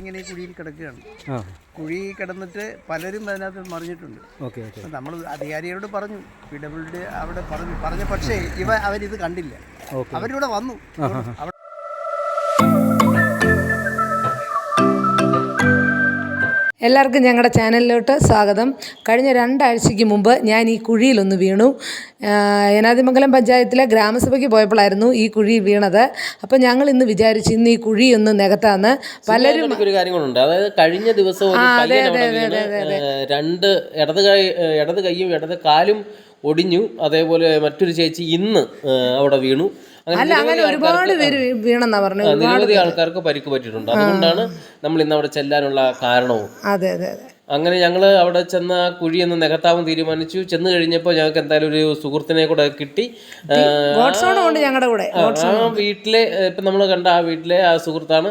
ഇങ്ങനെ കുഴിയിൽ കിടക്കുകയാണ്. കുഴി കിടന്നിട്ട് പലരും അതിനകത്ത് മറിഞ്ഞിട്ടുണ്ട്. നമ്മൾ അധികാരികളോട് പറഞ്ഞു പി ഡബ്ല്യു ഡി അവിടെ പറഞ്ഞു. പറഞ്ഞ പക്ഷേ ഇവ അവരിത് കണ്ടില്ല. അവരിവിടെ വന്നു. എല്ലാവർക്കും ഞങ്ങളുടെ ചാനലിലോട്ട് സ്വാഗതം. കഴിഞ്ഞ രണ്ടാഴ്ചയ്ക്ക് മുമ്പ് ഞാൻ ഈ കുഴിയിലൊന്ന് വീണു. ഏനാദിമംഗലം പഞ്ചായത്തിലെ ഗ്രാമസഭയ്ക്ക് പോയപ്പോഴായിരുന്നു ഈ കുഴി വീണത്. അപ്പോൾ ഞങ്ങൾ ഇന്ന് വിചാരിച്ചു ഇന്ന് ഈ കുഴി ഒന്ന് നികത്താന്ന്. പലരും ഒരു കാര്യങ്ങളുണ്ട്. അതായത് കഴിഞ്ഞ ദിവസം രണ്ട് ഇടത് കൈ ഇടത് കൈയും ഇടത് കാലും ഒടിഞ്ഞു. അതേപോലെ മറ്റൊരു ചേച്ചി ഇന്ന് അവിടെ വീണു. അല്ല അങ്ങനെ നിരവധി ഒരുപാട് ആൾക്കാർക്ക് പേര് വീണെന്നാ പറഞ്ഞു നിരവധി ആൾക്കാർക്ക് പരിക്ക് പറ്റിയിട്ടുണ്ട്. അതുകൊണ്ടാണ് നമ്മൾ ഇന്ന് അവിടെ ചെല്ലാനുള്ള കാരണവും. അതെ അതെ അതെ. അങ്ങനെ ഞങ്ങൾ അവിടെ ചെന്ന കുഴി എന്ന് നികത്താവും തീരുമാനിച്ചു. ചെന്ന് കഴിഞ്ഞപ്പോൾ ഞങ്ങൾക്ക് എന്തായാലും ഒരു സുഹൃത്തിനെ കൂടെ കിട്ടി. ഞങ്ങളുടെ കൂടെ. ആ, വീട്ടിലെ ഇപ്പം നമ്മൾ കണ്ട ആ വീട്ടിലെ ആ സുഹൃത്താണ്.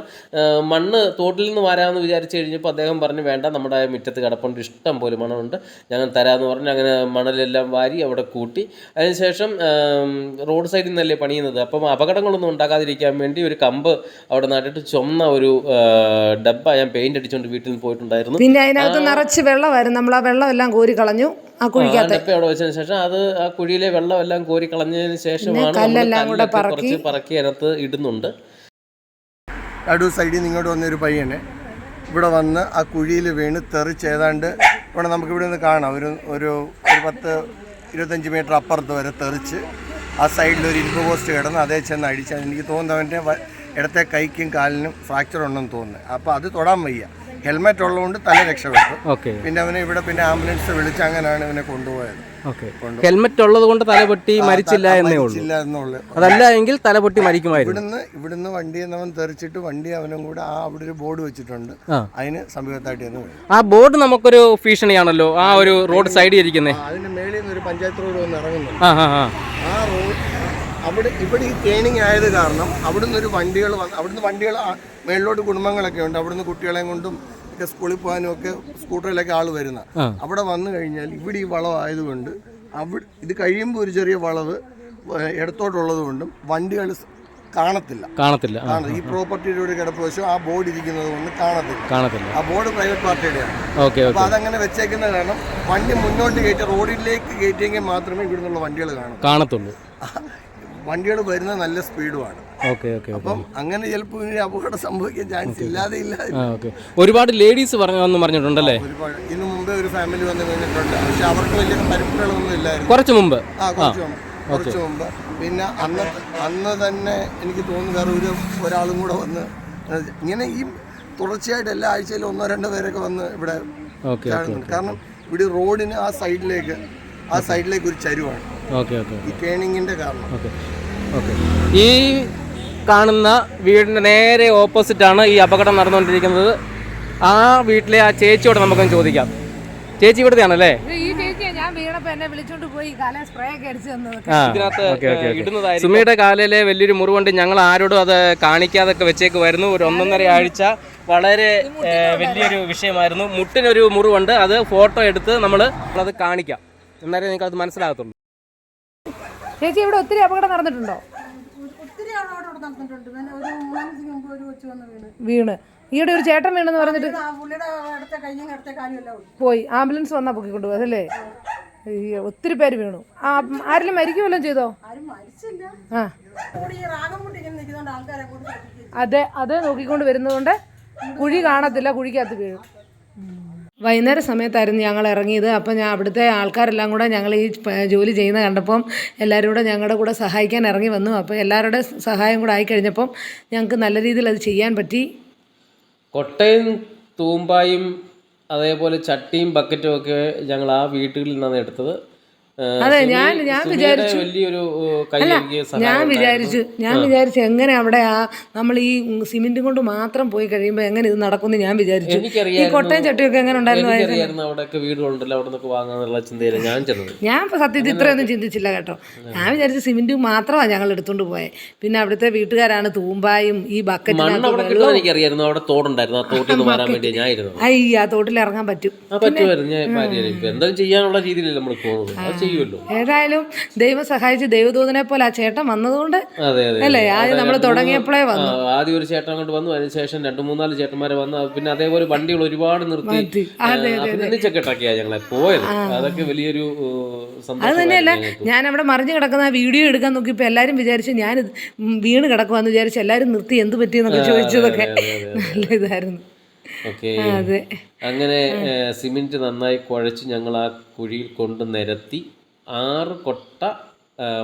മണ്ണ് തോട്ടിൽ നിന്ന് വരാമെന്ന് വിചാരിച്ചു കഴിഞ്ഞപ്പോൾ അദ്ദേഹം പറഞ്ഞു വേണ്ട നമ്മുടെ മുറ്റത്ത് കിടപ്പുണ്ട്. ഇഷ്ടം പോലെ മണമുണ്ട്. ഞങ്ങൾ തരാമെന്ന് പറഞ്ഞ്. അങ്ങനെ മണലെല്ലാം വാരി അവിടെ കൂട്ടി. അതിനുശേഷം റോഡ് സൈഡിൽ നിന്നല്ലേ പണിയുന്നത്. അപ്പം അപകടങ്ങളൊന്നും ഉണ്ടാകാതിരിക്കാൻ വേണ്ടി ഒരു കമ്പ് അവിടെ നട്ടിട്ട് ചുമന്ന ഒരു ഡബ്ബ ഞാൻ പെയിന്റ് അടിച്ചുകൊണ്ട് വീട്ടിൽ നിന്ന് പോയിട്ടുണ്ടായിരുന്നു. പിന്നെ അതിനകത്ത് നിറച്ച് വെള്ളമായിരുന്നു. നമ്മൾ ആ വെള്ളം എല്ലാം കോരി കളഞ്ഞു ആ കുഴിക്കകത്ത്. അവിടെ വെച്ചതിന് ശേഷം? അത് ആ കുഴിയിലെ വെള്ളം എല്ലാം കോരി കളഞ്ഞതിന് ശേഷമാണ് നമ്മൾ കല്ലെല്ലാം കൂടെ പറക്കി. കുറച്ച് പറക്കി അതിനകത്ത് ഇടുന്നുണ്ട്. അടു സൈഡിൽ നിങ്ങോട്ട് ഇങ്ങോട്ട് വന്നൊരു പയ്യനെ. ഇവിടെ വന്ന് ആ കുഴിയിൽ വീണ് തെറിച്ച് ഏതാണ്ട് ഇവിടെ നമുക്ക് ഇവിടെ നിന്ന് കാണാം. ഒരു ഒരു ഒരു പത്ത് ഇരുപത്തഞ്ച് മീറ്റർ അപ്പുറത്ത് വരെ തെറിച്ച് ആ സൈഡിൽ ഒരു ഇരുമ്പ് പോസ്റ്റ് കിടന്ന് അതേ ചെന്ന് അടിച്ചാൽ എനിക്ക് തോന്നുന്നു അവന്റെ ഇടത്തെ കൈക്കും കാലിനും ഫ്രാക്ചർ ഉണ്ടെന്ന് തോന്നുന്നു. അപ്പോൾ അത് തൊടാൻ വയ്യ. ഹെൽമെറ്റ് ഉള്ളതുകൊണ്ട് തല രക്ഷപ്പെട്ടു. ഓക്കെ. പിന്നെ അവനെ ഇവിടെ പിന്നെ ആംബുലൻസ് വിളിച്ച് അങ്ങനെയാണ് ഇവനെ കൊണ്ടുപോയത്. ഓക്കെ. ഹെൽമെറ്റ് ഉള്ളത് കൊണ്ട് തലപൊട്ടി മരിച്ചില്ല എന്നേ ഉള്ളൂ. ഇല്ല അതല്ല എങ്കിൽ തലപൊട്ടി മരിക്കുമായിരുന്നു. ഇവിടുന്ന് ഇവിടുന്ന് വണ്ടി അവൻ തെറിച്ചിട്ട് വണ്ടി അവനും കൂടെ ആ അവിടെ ഒരു ബോർഡ് വെച്ചിട്ടുണ്ട്. അതിന് സമീപത്തായിട്ട് വീണു. ആ ബോർഡ് നമുക്കൊരു ഭീഷണിയാണല്ലോ. ആ ഒരു റോഡ് സൈഡിൽ ഇരിക്കുന്നേ. അതിന് അതിന്റെ മേളിൽ നിന്ന് ഒരു പഞ്ചായത്ത് റോഡ് വന്ന് ഇറങ്ങുന്നു ആ ആ ആ. ആ റോഡ് അവിടെ ഇവിടെ ഈ ട്രെയിനിങ് ആയത് കാരണം അവിടുന്ന് ഒരു വണ്ടികൾ വന്ന് അവിടുന്ന് വണ്ടികൾ മേളിലോട്ട് കുടുംബങ്ങളൊക്കെ ഉണ്ട്. അവിടുന്ന് കുട്ടികളെയും കൊണ്ടും ഒക്കെ സ്കൂളിൽ പോകാനും ഒക്കെ സ്കൂട്ടറിലൊക്കെ ആൾ വരുന്ന. അവിടെ വന്നു കഴിഞ്ഞാൽ ഇവിടെ ഈ വളം ആയതുകൊണ്ട് അവിടെ ഇത് കഴിയുമ്പോൾ ഒരു ചെറിയ വളവ് ഇടത്തോട്ടുള്ളത് കൊണ്ടും വണ്ടികൾ കാണത്തില്ല. കാണത്തില്ല. ഈ പ്രോപ്പർട്ടിയുടെ ഒരു കിടപ്പ് ആ ബോർഡ് ഇരിക്കുന്നത് കൊണ്ട് കാണത്തില്ല. കാണത്തില്ല. ആ ബോർഡ് പ്രൈവറ്റ് പാർട്ടിയുടെയാണ് ഓക്കെ അപ്പൊ അതങ്ങനെ വെച്ചേക്കുന്ന കാരണം വണ്ടി മുന്നോട്ട് കയറ്റി റോഡിലേക്ക് കയറ്റിയെങ്കിൽ മാത്രമേ ഇവിടുന്നുള്ള വണ്ടികൾ കാണൂ. കാണത്തുള്ളൂ. വണ്ടികൾ വരുന്ന നല്ല സ്പീഡുമാണ്. അപ്പം അങ്ങനെ ചിലപ്പോൾ ഇനി അപകടം സംഭവിക്കാൻ ചാൻസ് ഇല്ലാതെ ഇല്ല. ഒരുപാട് ലേഡീസ് പറഞ്ഞു പറഞ്ഞിട്ടുണ്ടല്ലേ? ഒരുപാട്. ഇതിനു മുമ്പേ ഒരു ഫാമിലി വന്ന് കഴിഞ്ഞിട്ടുണ്ട്. പക്ഷെ അവർക്ക് വലിയ പരിക്കുകളൊന്നും ഇല്ലായിരുന്നു. കുറച്ച് മുമ്പ്. ആ കുറച്ച് മുമ്പ്. കുറച്ച് മുമ്പ്. പിന്നെ അന്ന് അന്ന് തന്നെ എനിക്ക് തോന്നുന്നു വേറെ ഒരു ഒരാളും കൂടെ വന്ന് ഇങ്ങനെ ഈ തുടർച്ചയായിട്ട് എല്ലാ ആഴ്ചയിലും ഒന്നോ രണ്ടോ പേരൊക്കെ വന്ന് ഇവിടെ കാരണം ഇവിടെ റോഡിന് ആ സൈഡിലേക്ക് ആ സൈഡിലേക്ക് ഒരു ചരിവാണ്. ഓക്കെ ഓക്കെ ഈ കാരണം. Okay okay. ഈ കാണുന്ന വീടിന്റെ നേരെ ഓപ്പോസിറ്റ് ആണ് ഈ അപകടം നടന്നുകൊണ്ടിരിക്കുന്നത്. ആ വീട്ടിലെ ആ ചേച്ചിയോട് നമുക്കൊന്ന് ചോദിക്കാം. ചേച്ചി ഇവിടുത്തെ ആണല്ലേ സുമിയുടെ കാലിലെ വലിയൊരു മുറിവുണ്ട്. ഞങ്ങൾ ആരോടും അത് കാണിക്കാതൊക്കെ വെച്ചേക്ക് വരുന്നു. ഒരു ഒന്നൊന്നര ആഴ്ച വളരെ വലിയൊരു വിഷയമായിരുന്നു. മുട്ടിനൊരു മുറിവുണ്ട്. അത് ഫോട്ടോ എടുത്ത് നമ്മൾ അത് കാണിക്കാം. എന്നാലേ നിങ്ങൾക്ക് അത് മനസ്സിലാകത്തുള്ളൂ. ചേച്ചി ഇവിടെ ഒത്തിരി അപകടം നടന്നിട്ടുണ്ടോ? വീണ്. ഈയിടെ ഒരു ചേട്ടൻ വീണെന്ന് പറഞ്ഞിട്ട് പോയി. ആംബുലൻസ് വന്നാ പൊക്കിക്കൊണ്ട് പോയി അതല്ലേ ഒത്തിരി പേര് വീണു. ആ ആരെങ്കിലും മരിക്കുമല്ലോ ചെയ്തോ? ആ. അതെ അത് നോക്കിക്കൊണ്ട് വരുന്നതുകൊണ്ട് കുഴി കാണത്തില്ല കുഴിക്കകത്ത് വീഴും. വൈകുന്നേര സമയത്തായിരുന്നു ഞങ്ങൾ ഇറങ്ങിയത്. അപ്പോൾ ഞാൻ അവിടുത്തെ ആൾക്കാരെല്ലാം കൂടെ ഞങ്ങൾ ഈ ജോലി ചെയ്യുന്ന കണ്ടപ്പം എല്ലാവരും കൂടെ ഞങ്ങളുടെ കൂടെ സഹായിക്കാൻ ഇറങ്ങി വന്നു. അപ്പോൾ എല്ലാവരുടെ സഹായം കൂടെ ആയിക്കഴിഞ്ഞപ്പം ഞങ്ങൾക്ക് നല്ല രീതിയിൽ അത് ചെയ്യാൻ പറ്റി. കൊട്ടയും തൂമ്പായും അതേപോലെ ചട്ടിയും ബക്കറ്റും ഒക്കെ ഞങ്ങൾ ആ വീട്ടിൽ നിന്നാണ് എടുത്തത്. അതെ, ഞാൻ- ഞാൻ വിചാരിച്ചു- വലിയൊരു അല്ല ഞാൻ വിചാരിച്ചു ഞാൻ വിചാരിച്ചു എങ്ങനെ അവിടെ ആ നമ്മൾ ഈ സിമെന്റും കൊണ്ട് മാത്രം പോയി കഴിയുമ്പോൾ എങ്ങനെ ഇത് നടക്കുമെന്ന് ഞാൻ വിചാരിച്ചു. ഈ കൊട്ടയം ചട്ടിയൊക്കെ എങ്ങനെ ഉണ്ടായിരുന്നു എനിക്കറിയായിരുന്നു അവിടെയൊക്കെ വീടുകളുണ്ടല്ലോ അവിടെ നിന്നൊക്കെ വാങ്ങാന്നുള്ള ചിന്തയിലാണ് ഞാൻ ചെന്നത്. ഞാൻ ഇപ്പൊ സത്യത്തിൽ ഇത്രയൊന്നും ചിന്തിച്ചില്ല കേട്ടോ. ഞാൻ വിചാരിച്ചു സിമെന്റ് മാത്രമാണ് ഞങ്ങൾ എടുത്തോണ്ട് പോയത് പിന്നെ അവിടുത്തെ വീട്ടുകാരാണ് തൂമ്പായും ഈ ബക്കറ്റും അവിടെ കിട്ടുന്ന എനിക്കറിയായിരുന്നു. അവിടെ തോടുണ്ടായിരുന്നു. ആ തോട്ടിൽ നിന്ന് വേണ്ടി അയ്യ ആ തോട്ടിൽ ഇറങ്ങാൻ പറ്റും. പറ്റുമായിരുന്നു. ഞാൻ എന്തായാലും ചെയ്യാനുള്ള രീതിയിലല്ലേ നമ്മൾ പോകുന്നത്. ചെയ്യുമല്ലോ. ഏതായാലും ദൈവം സഹായിച്ച് ദൈവദൂതനെ പോലെ ആ ചേട്ടൻ വന്നതുകൊണ്ട് അല്ലേ? ആദ്യം നമ്മൾ തുടങ്ങിയപ്പോഴേ വന്നു. ആദ്യം ഒരു ചേട്ടൻ അങ്ങോട്ട് വന്നു അതിനുശേഷം രണ്ടു മൂന്നാൽ ചേട്ടന്മാരെ വന്നു. പിന്നെ അതേപോലെ വണ്ടികൾ ഒരുപാട് നിർത്തി. അഭിനന്ദിച്ചൊക്കെ ഇട്ടൊക്കെയാ ഞങ്ങളെ പോയത്. അതൊക്കെ വലിയൊരു അത് തന്നെയല്ല ഞാൻ അവിടെ മറിഞ്ഞു കിടക്കുന്ന ആ വീഡിയോ എടുക്കാൻ നോക്കിയപ്പോൾ എല്ലാവരും വിചാരിച്ചു ഞാൻ വീണ് കിടക്കുവാന്ന് വിചാരിച്ചു എല്ലാവരും നിർത്തി എന്ത് പറ്റിയെന്നൊക്കെ ചോദിച്ചതൊക്കെ. നല്ല ഇതായിരുന്നു. അങ്ങനെ സിമെന്റ് നന്നായി കുഴച്ച് ഞങ്ങൾ ആ കുഴിയിൽ കൊണ്ട് നിരത്തി ആറ് കൊട്ട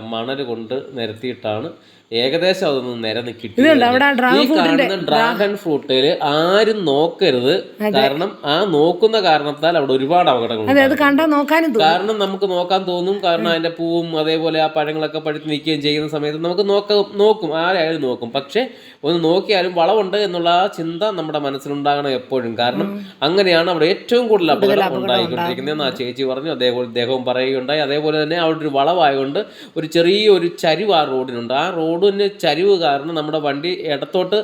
മണൽ കൊണ്ട് നിരത്തിയിട്ടാണ് ഏകദേശം അതൊന്ന് നിരന്ന് കിട്ടി ഡ്രാഗൺ ഫ്രൂട്ടിൽ ഫ്രൂട്ടിൽ ആരും നോക്കരുത്. കാരണം ആ നോക്കുന്ന കാരണത്താൽ അവിടെ ഒരുപാട് അപകടങ്ങൾ കാരണം നമുക്ക് നോക്കാൻ തോന്നും. കാരണം അതിന്റെ പൂവും അതേപോലെ ആ പഴങ്ങളൊക്കെ പഴുത്ത് നിൽക്കുകയും ചെയ്യുന്ന സമയത്ത് നമുക്ക് നോക്ക നോക്കും. ആരായാലും നോക്കും. പക്ഷെ ഒന്ന് നോക്കിയാലും വളമുണ്ട് എന്നുള്ള ആ ചിന്ത നമ്മുടെ മനസ്സിലുണ്ടാകണം എപ്പോഴും. കാരണം അങ്ങനെയാണ് അവിടെ ഏറ്റവും കൂടുതൽ അപകടം ഉണ്ടായിക്കൊണ്ടിരിക്കുന്നതെന്ന് ആ ചേച്ചി പറഞ്ഞു അതേപോലെ അദ്ദേഹവും പറയുകയുണ്ടായി. അതേപോലെ തന്നെ അവിടെ ഒരു വളവായതുകൊണ്ട് ഒരു ചെറിയ ഒരു ചരിവ് ആ റോഡിനുണ്ട്. ആ റോഡിന് ചരിവ് കാരണം നമ്മുടെ വണ്ടി ഇടത്തോട്ട്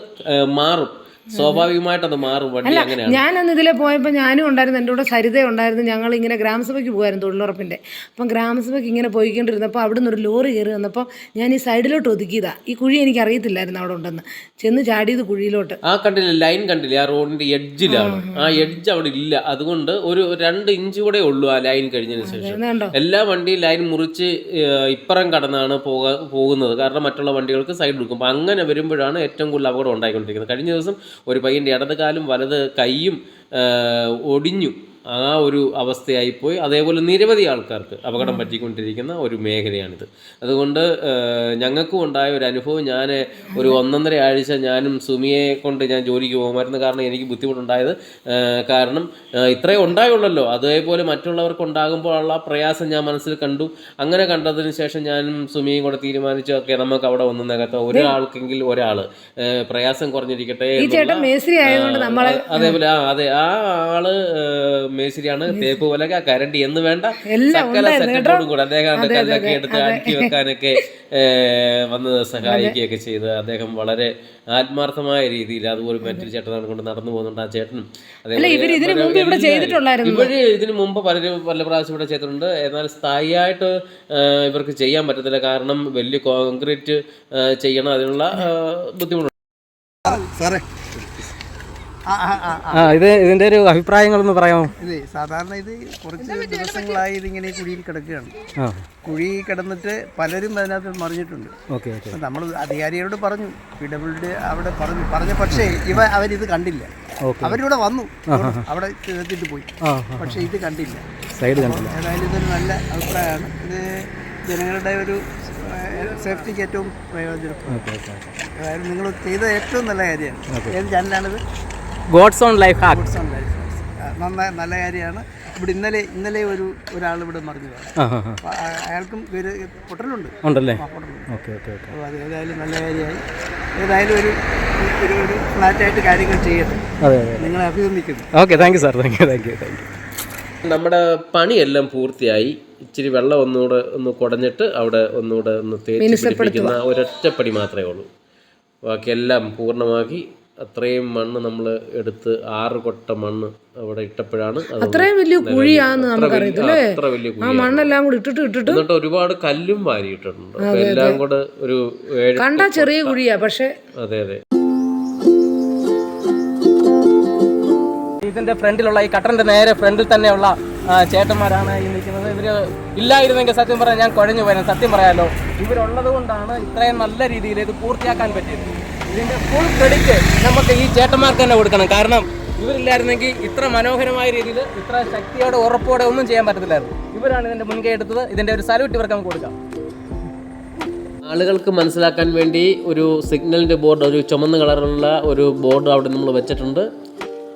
മാറും. സ്വാഭാവികമായിട്ട് അത് മാറും വണ്ടി അങ്ങനെയാണ് ഞാനന്ന് ഇതിലെ പോയപ്പോൾ ഞാനും ഉണ്ടായിരുന്നു എന്റെ കൂടെ സരിത ഉണ്ടായിരുന്നു ഞങ്ങൾ ഇങ്ങനെ ഗ്രാമസഭയ്ക്ക് പോകുമായിരുന്നു തൊഴിലുറപ്പിന്റെ. അപ്പം ഗ്രാമസഭയ്ക്ക് ഇങ്ങനെ പോയിക്കൊണ്ടിരുന്നപ്പോൾ അവിടെ നിന്നൊരു ലോറി കയറി വന്നപ്പോൾ ഞാൻ ഈ സൈഡിലോട്ട് ഒതുക്കിയതാ. ഈ കുഴി എനിക്ക് അറിയത്തില്ലായിരുന്നു അവിടെ ഉണ്ടെന്ന്. ചെന്ന് ചാടിയത് കുഴിയിലോട്ട്. ആ കണ്ടില്ല ലൈൻ കണ്ടില്ല ആ റോഡിന്റെ എഡ്ജിലാണ്. ആ എഡ്ജ് അവിടെ ഇല്ല. അതുകൊണ്ട് ഒരു രണ്ട് ഇഞ്ച് കൂടെ ഉള്ളൂ ആ ലൈൻ കഴിഞ്ഞതിന് ശേഷം. എല്ലാ വണ്ടിയും ലൈൻ മുറിച്ച് ഇപ്പുറം കടന്നാണ് പോകുന്നത്. കാരണം മറ്റുള്ള വണ്ടികൾക്ക് സൈഡ് കൊടുക്കും. അപ്പം അങ്ങനെ വരുമ്പോഴാണ് ഏറ്റവും കൂടുതൽ അപകടം ഉണ്ടായിക്കൊണ്ടിരിക്കുന്നത്. കഴിഞ്ഞ ദിവസം ഒരു പയ്യന്റെ ഇടത് കാലും വലത് കൈയും ഒടിഞ്ഞു. ആ ഒരു അവസ്ഥയായിപ്പോയി. അതേപോലെ നിരവധി ആൾക്കാർക്ക് അപകടം പറ്റിക്കൊണ്ടിരിക്കുന്ന ഒരു മേഖലയാണിത്. അതുകൊണ്ട് ഞങ്ങൾക്കും ഉണ്ടായ ഒരു അനുഭവം ഞാൻ ഒരു ഒന്നൊന്നര ആഴ്ച ഞാനും സുമിയെ കൊണ്ട് ഞാൻ ജോലിക്ക് പോകുമായിരുന്നു കാരണം എനിക്ക് ബുദ്ധിമുട്ടുണ്ടായത്. കാരണം ഇത്രേ ഉണ്ടായുള്ളല്ലോ. അതേപോലെ മറ്റുള്ളവർക്ക് ഉണ്ടാകുമ്പോഴുള്ള പ്രയാസം ഞാൻ മനസ്സിൽ കണ്ടു. അങ്ങനെ കണ്ടതിന് ശേഷം ഞാനും സുമിയും കൂടെ തീരുമാനിച്ചു ഓക്കെ നമുക്ക് അവിടെ ഒന്ന് നികത്ത ഒരാൾക്കെങ്കിൽ ഒരാൾ പ്രയാസം കുറഞ്ഞിരിക്കട്ടെ അതേപോലെ ആ അതെ ആ ആൾ ഏഹ്, മേസ്തിരിയാണ് തേപ്പ് പലക കരണ്ടി എന്ന് വേണ്ട. സകല സെറ്റപ്പോടും കൂടെ അദ്ദേഹം കല്ലൊക്കെ എടുത്ത് അടുക്കി വെക്കാനൊക്കെ വന്ന് സഹായിക്കുകയൊക്കെ ചെയ്ത് അദ്ദേഹം വളരെ ആത്മാർത്ഥമായ രീതിയിൽ അതുപോലെ മറ്റൊരു ചേട്ടനാണ് കൊണ്ട് നടന്നു പോകുന്നുണ്ട് ആ ചേട്ടനും. ഇവർ ഇതിനു മുമ്പ് പലരും പല പ്രാവശ്യം ഇവിടെ ചെയ്തിട്ടുണ്ട്. എന്നാൽ സ്ഥായിയായിട്ട് ഇവർക്ക് ചെയ്യാൻ പറ്റത്തില്ല. കാരണം വലിയ കോൺക്രീറ്റ് ചെയ്യണം. അതിനുള്ള ബുദ്ധിമുട്ടുണ്ട്. സാറേ ആ ഇത് ഇതിന്റെ ഒരു അഭിപ്രായങ്ങളൊന്ന് പറയാമോ? ഇത് സാധാരണ ഇത് കുറച്ച് ദിവസങ്ങളായി ഇതിങ്ങനെ കുഴിയിൽ കിടക്കുകയാണ്. കുഴി കിടന്നിട്ട് പലരും അതിനകത്ത് മറിഞ്ഞിട്ടുണ്ട്. ഓക്കെ നമ്മൾ അധികാരികളോട് പറഞ്ഞു പി ഡബ്ല്യു ഡി അവിടെ പറഞ്ഞു പറഞ്ഞ പക്ഷേ ഇവ അവരിത് കണ്ടില്ല. അവരിവിടെ വന്നു. അവിടെ എത്തിയിട്ട് പോയി. പക്ഷേ ഇത് കണ്ടില്ല. സൈഡ് കണ്ടില്ല. ഏതായാലും ഇതൊരു നല്ല അഭിപ്രായമാണ്. ഇത് ജനങ്ങളുടെ ഒരു സേഫ്റ്റിക്ക് ഏറ്റവും പ്രയോജനം ഏതായാലും നിങ്ങൾ ചെയ്ത ഏറ്റവും നല്ല കാര്യമാണ്. ഏത് ചാനലാണിത് God's own life hack God's own life നന്നായി നല്ല കാര്യമാണ്. ഇവിടെ ഇന്നലെ ഇന്നലെ ഒരു ഒരാൾ ഇവിടെ മറിഞ്ഞു അയാൾക്കും ഒരു പൊട്ടലുണ്ട്. ഉണ്ടല്ലേ? Okay okay okay. അത് ഏതായാലും നല്ല കാര്യമായി. ഏതായാലും ഒരു ഒരു ഒരു ഫ്ലാറ്റായിട്ട് കാര്യങ്ങൾ ചെയ്യട്ടെ. അതെ അതെ നിങ്ങളെ അഭിനന്ദിക്കുന്നു. Okay thank you sir thank you thank you thank you നമ്മുടെ പണിയെല്ലാം പൂർത്തിയായി. ഇച്ചിരി വെള്ളം ഒന്നുകൂടെ ഒന്ന് കുടഞ്ഞിട്ട് അവിടെ ഒന്നുകൂടെ ഒന്ന് തേച്ച് പിടിപ്പിക്കുന്ന ഒരൊറ്റപ്പടി മാത്രമേ ഉള്ളൂ. ബാക്കിയെല്ലാം പൂർണമാക്കി അത്രയും മണ്ണ് നമ്മൾ എടുത്ത് ആറ് കൊട്ട മണ്ണ് അവിടെ ഇട്ടപ്പോഴാണ് അത് അത്രയും വലിയ കുഴിയാന്ന് നമുക്കറിയത്തില്ലേ? ആ, അത്ര വലിയ ആ മണ്ണെല്ലാം കൂടി ഇട്ടിട്ട് ഇട്ടിട്ട് എന്നിട്ട് ഒരുപാട് കല്ലും വാരിയിട്ടുണ്ട് അപ്പൊ എല്ലാം കൂടെ ഒരു ഏഴ് കണ്ടാ ചെറിയ കുഴിയാ പക്ഷെ അതെ അതെ. ഇതിന്റെ ഫ്രണ്ടിലുള്ള ഈ കട്ടറിന്റെ നേരെ ഫ്രണ്ടിൽ തന്നെയുള്ള ചേട്ടന്മാരാണ് ഈ നിൽക്കുന്നത്. ഇവർ ഇല്ലായിരുന്നെങ്കിൽ സത്യം പറയാൻ ഞാൻ കുഴഞ്ഞു പോയാൽ സത്യം പറയാലോ ഇവരുള്ളത് കൊണ്ടാണ് ഇത്രയും നല്ല രീതിയിൽ ഇത് പൂർത്തിയാക്കാൻ പറ്റിയത്. ഇതിന്റെ ഫുൾ ക്രെഡിറ്റ് നമുക്ക് ഈ ചേട്ടന്മാർക്ക് തന്നെ കൊടുക്കണം. കാരണം ഇവരില്ലായിരുന്നെങ്കിൽ ഇത്ര മനോഹരമായ രീതിയിൽ ഇത്ര ശക്തിയോടെ ഉറപ്പോടെ ഒന്നും ചെയ്യാൻ പറ്റത്തില്ലായിരുന്നു. ഇവരാണ് ഇതിന്റെ മുൻകൈ എടുത്തത്. ഇതിന്റെ ഒരു സല്യൂട്ട് ഇവർക്ക് നമുക്ക് കൊടുക്കാം. ആളുകൾക്ക് മനസ്സിലാക്കാൻ വേണ്ടി ഒരു സിഗ്നലിന്റെ ബോർഡ് ഒരു ചുമന്ന കളറുള്ള ഒരു ബോർഡ് അവിടെ നമ്മൾ വെച്ചിട്ടുണ്ട്.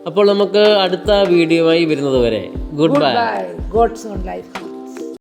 അപ്പോൾ നമുക്ക് അടുത്ത വീഡിയോയുമായി വരുന്നത് വരെ. Good bye God's own life